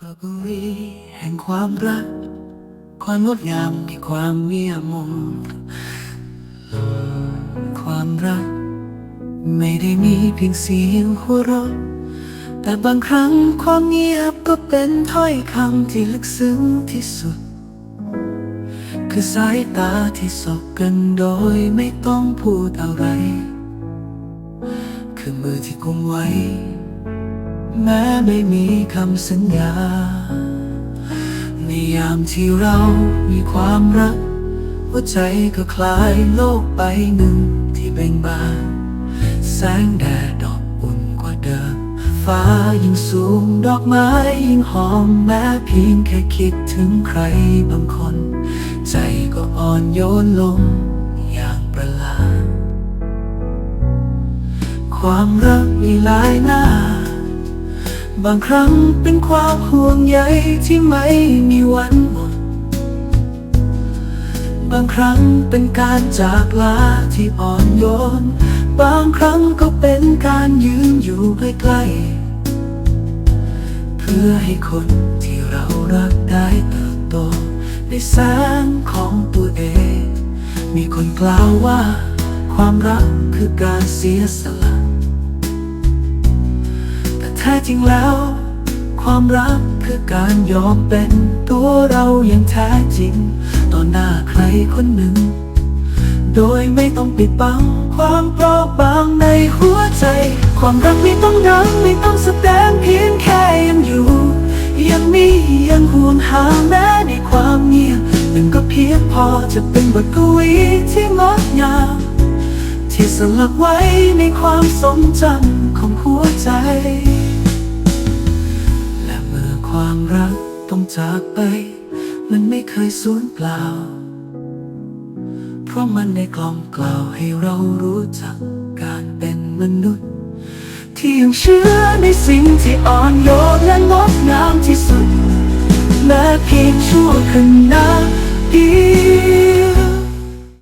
กระบุรีแห่งความรัก ความงดงามที่ความเงียบมนความรัก ไม่ได้มีเพียงเสียงหัวเราะแต่บางครั้งความเงียบก็เป็นถ้อยคำที่ลึกซึ้งที่สุด คือสายตาที่สบกันโดยไม่ต้องพูดอะไร คือมือที่กุมไว้ แม้ไม่มีคำสัญญา ในยามที่เรามีความรัก หัวใจก็คลายโลกไปหนึ่งที่เบ่งบาน แสงแดดดอกอุ่นกว่าเดิม ฟ้ายิ่งสูงดอกไม้ยิ่งหอมแม้เพียงแค่คิดถึงใครบางคน ใจก็อ่อนโยนลงอย่างประหลาดความรักมีหลายหน้า บางครั้งเป็นความห่วงใยที่ไม่มีวันหมด บางครั้งเป็นการจากลาที่อ่อนโยน บางครั้งก็เป็นการยืนอยู่ใกล้ๆ เพื่อให้คนที่เรารักได้เติบโตในแสงของตัวเอง มีคนกล่าวว่า ความรักคือการเสียสละ ท้จริงแล้ว ความรักคือการยอมเป็นตัวเราอย่างแท้จริง ต่อหน้าใครคนหนึ่ง โดยไม่ต้องปิดบัง ความเปราะบางในหัวใจ ความรักไม่ต้องดังไม่ต้องแสดงเพียงแค่ยังอยู่ ยังมียังห่วงหาแม้ในความเงียบหนึ่งก็เพียงพอจะเป็นบทกวีที่งดงามที่สลักไว้ในความทรงจำของหัวใจ ความรักต้องจากไป มันไม่เคยสูญเปล่า เพราะมันได้กล่อมกล่าวให้เรารู้จักการเป็นมนุษย์ ที่ยังเชื่อในสิ่งที่อ่อนโยนและงดงามที่สุด แม้เพียงชั่วขณะเดียว